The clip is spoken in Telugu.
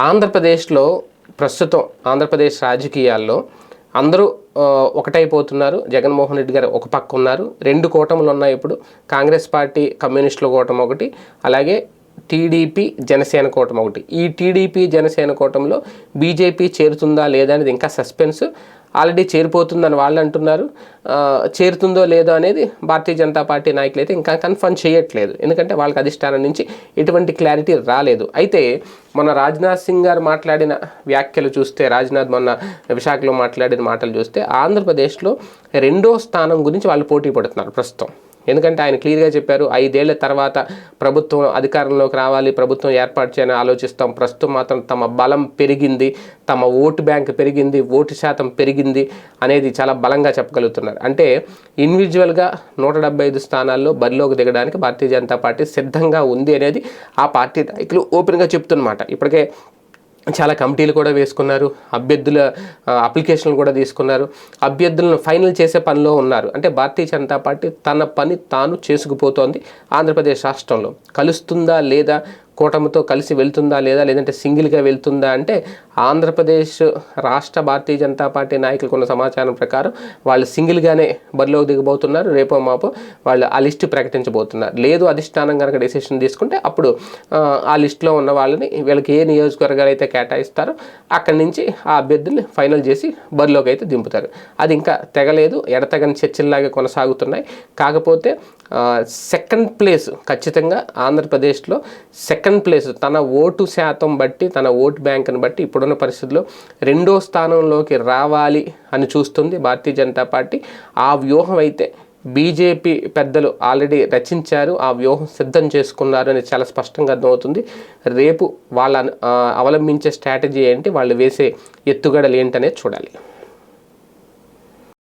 ఆంధ్రప్రదేశ్లో ప్రస్తుతం ఆంధ్రప్రదేశ్ రాజకీయాల్లో అందరూ ఒకటైపోతున్నారు. జగన్మోహన్ రెడ్డి గారు ఒక పక్క ఉన్నారు. రెండు కూటములు ఉన్నాయి ఇప్పుడు. కాంగ్రెస్ పార్టీ కమ్యూనిస్టుల కూటమి ఒకటి. అలాగే టీడీపీ జనసేన కూటమి ఒకటి. ఈ టీడీపీ జనసేన కూటమిలో బీజేపీ చేరుతుందా లేదా అనేది ఇంకా సస్పెన్స్. ఆల్రెడీ చేరిపోతుందని వాళ్ళు అంటున్నారు. చేరుతుందో లేదో అనేది భారతీయ జనతా పార్టీ నాయకులు అయితే ఇంకా కన్ఫర్మ్ చేయట్లేదు. ఎందుకంటే వాళ్ళకి అధిష్టానం నుంచి ఎటువంటి క్లారిటీ రాలేదు. అయితే మొన్న రాజ్నాథ్ సింగ్ గారు మాట్లాడిన వ్యాఖ్యలు చూస్తే రాజ్నాథ్ మొన్న విశాఖలో మాట్లాడిన మాటలు చూస్తే ఆంధ్రప్రదేశ్లో రెండో స్థానం గురించి వాళ్ళు పోటీ పడుతున్నారు ప్రస్తుతం. ఎందుకంటే ఆయన క్లియర్గా చెప్పారు ఐదేళ్ళ తర్వాత ప్రభుత్వం అధికారంలోకి రావాలి ప్రభుత్వం ఏర్పాటు చేయాలని ఆలోచిస్తాం. ప్రస్తుతం మాత్రం తమ బలం పెరిగింది తమ ఓటు బ్యాంక్ పెరిగింది ఓటు శాతం పెరిగింది అనేది చాలా బలంగా చెప్పగలుగుతున్నారు. అంటే ఇండివిజువల్గా నూట డెబ్బై ఐదు స్థానాల్లో బరిలోకి దిగడానికి భారతీయ జనతా పార్టీ సిద్ధంగా ఉంది అనేది ఆ పార్టీ నాయకులు ఓపెన్గా చెప్తున్నమాట. ఇప్పటికే చాలా కమిటీలు కూడా వేసుకున్నారు అభ్యర్థుల అప్లికేషన్లు కూడా తీసుకున్నారు. అభ్యర్థులను ఫైనల్ చేసే పనిలో ఉన్నారు. అంటే భారతీయ జనతా పార్టీ తన పని తాను చేసుకుపోతోంది ఆంధ్రప్రదేశ్ రాష్ట్రంలో. కలుస్తుందా లేదా కూటమితో కలిసి వెళ్తుందా లేదా లేదంటే సింగిల్గా వెళ్తుందా అంటే ఆంధ్రప్రదేశ్ రాష్ట్ర భారతీయ జనతా పార్టీ నాయకులకు ఉన్న సమాచారం ప్రకారం వాళ్ళు సింగిల్గానే బరిలోకి దిగబోతున్నారు. రేపో మాపో వాళ్ళు ఆ లిస్టు ప్రకటించబోతున్నారు. లేదు అధిష్టానం కనుక డెసిషన్ తీసుకుంటే అప్పుడు ఆ, లిస్టులో ఉన్న వాళ్ళని వీళ్ళకి ఏ నియోజకవర్గాలు అయితే కేటాయిస్తారో అక్కడి నుంచి ఆ అభ్యర్థుల్ని ఫైనల్ చేసి బరిలోకి అయితే దింపుతారు. అది ఇంకా తెగలేదు. ఎడతెగని చర్చల్లాగా కొనసాగుతున్నాయి. కాకపోతే సెకండ్ ప్లేస్ ఖచ్చితంగా ఆంధ్రప్రదేశ్లో సెకండ్ ప్లేస్ తన ఓటు శాతం బట్టి తన ఓటు బ్యాంకును బట్టి ఇప్పుడున్న పరిస్థితుల్లో రెండో స్థానంలోకి రావాలి అని చూస్తుంది భారతీయ జనతా పార్టీ. ఆ వ్యూహం అయితే బీజేపీ పెద్దలు ఆల్రెడీ రచించారు. ఆ వ్యూహం సిద్ధం చేసుకున్నారు అని చాలా స్పష్టంగా అర్థమవుతుంది. రేపు వాళ్ళ అవలంబించే స్ట్రాటజీ ఏంటి? వాళ్ళు వేసే ఎత్తుగడలు ఏంటనేది చూడాలి.